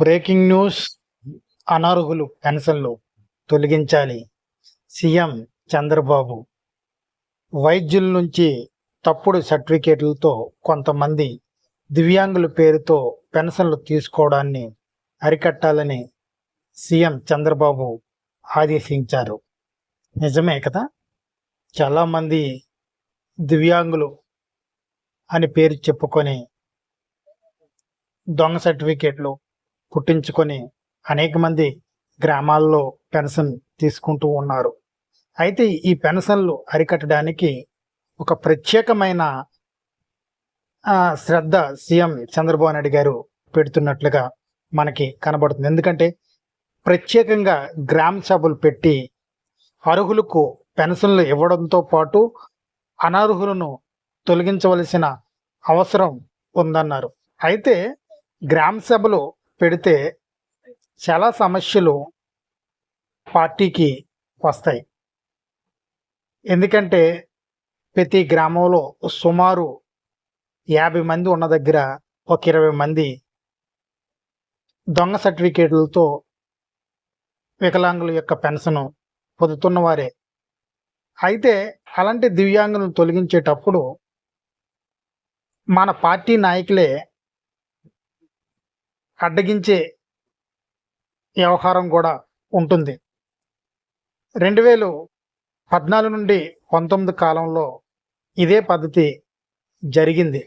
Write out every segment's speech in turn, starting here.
Breaking news అనర్హులు పెన్షన్లు తొలగించాలి. సీఎం చంద్రబాబు వైద్యుల నుంచి తప్పుడు సర్టిఫికేట్లతో కొంతమంది దివ్యాంగుల పేరుతో పెన్షన్లు తీసుకోవడాన్ని అరికట్టాలని సీఎం చంద్రబాబు ఆదేశించారు. నిజమే కదా? చాలామంది దివ్యాంగులు అని పేరు చెప్పుకొని దొంగ సర్టిఫికేట్లు పుట్టించుకొని అనేక మంది గ్రామాల్లో పెన్షన్ తీసుకుంటూ ఉన్నారు. అయితే ఈ పెన్షన్లు అరికట్టడానికి ఒక ప్రత్యేకమైన శ్రద్ధ సీఎం చంద్రబాబు నాయుడు గారు పెడుతున్నట్లుగా మనకి కనబడుతుంది. ఎందుకంటే ప్రత్యేకంగా గ్రామ సభలు పెట్టి అర్హులకు పెన్షన్లు ఇవ్వడంతో పాటు అనర్హులను తొలగించవలసిన అవసరం ఉందన్నారు. అయితే గ్రామ సభలు పెడితే చాలా సమస్యలు పార్టీకి వస్తాయి. ఎందుకంటే ప్రతి గ్రామంలో సుమారు యాభై మంది ఉన్న దగ్గర ఒక ఇరవై మంది దొంగ సర్టిఫికేట్లతో వికలాంగుల యొక్క పెన్షన్ పొందుతున్నవారే అయితే అలాంటి దివ్యాంగులను తొలగించేటప్పుడు మన పార్టీ నాయకులే అడ్డగించే వ్యవహారం కూడా ఉంటుంది. రెండు వేలు పద్నాలుగు నుండి పంతొమ్మిది కాలంలో ఇదే పద్ధతి జరిగింది.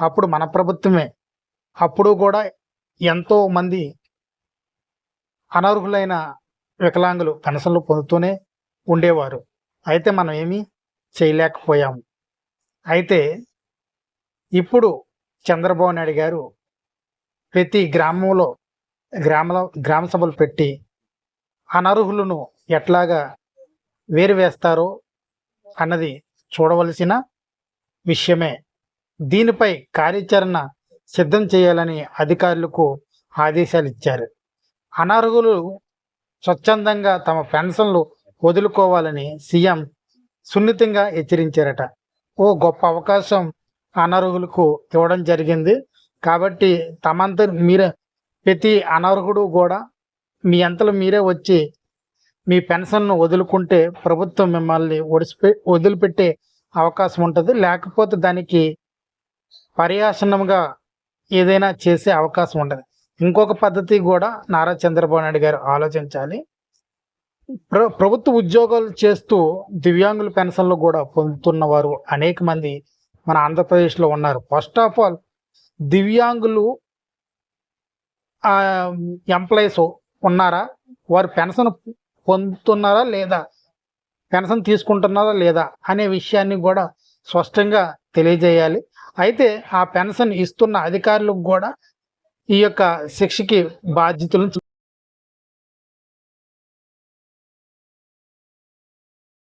అప్పుడు మన ప్రభుత్వమే. అప్పుడు కూడా ఎంతో మంది అనర్హులైన వికలాంగులు పెన్షన్లు పొందుతూనే ఉండేవారు. అయితే మనం ఏమీ చేయలేకపోయాము. అయితే ఇప్పుడు చంద్రబాబు నాయుడు గారు ప్రతి గ్రామంలో గ్రామ గ్రామ సభలు పెట్టి అనర్హులను ఎట్లాగా వేరు వేస్తారో అన్నది చూడవలసిన విషయమే. దీనిపై కార్యాచరణ సిద్ధం చేయాలని అధికారులకు ఆదేశాలు ఇచ్చారు. అనర్హులు స్వచ్ఛందంగా తమ పెన్షన్లు వదులుకోవాలని సీఎం సున్నితంగా హెచ్చరించారట. ఓ గొప్ప అవకాశం అనర్హులకు ఇవ్వడం జరిగింది. కాబట్టి తమంత మీరే ప్రతి అనర్హుడు కూడా మీ అంతలో మీరే వచ్చి మీ పెన్షన్ను వదులుకుంటే ప్రభుత్వం మిమ్మల్ని ఒడిసిపె వదిలిపెట్టే అవకాశం ఉంటుంది. లేకపోతే దానికి పర్యాసనంగా ఏదైనా చేసే అవకాశం ఉండదు. ఇంకొక పద్ధతి కూడా నారా చంద్రబాబు నాయుడు గారు ఆలోచించాలి. ప్ర ప్రభుత్వ ఉద్యోగాలు చేస్తూ దివ్యాంగుల పెన్షన్లు కూడా పొందుతున్న వారు అనేక మంది మన ఆంధ్రప్రదేశ్లో ఉన్నారు. ఫస్ట్ ఆఫ్ ఆల్ దివ్యాంగులు ఎంప్లాయీస్ ఉన్నారా? వారు పెన్షన్ పొందుతున్నారా లేదా? పెన్షన్ తీసుకుంటున్నారా లేదా? అనే విషయాన్ని కూడా స్పష్టంగా తెలియజేయాలి. అయితే ఆ పెన్షన్ ఇస్తున్న అధికారులకు కూడా ఈ యొక్క శిక్షకి బాధ్యతలను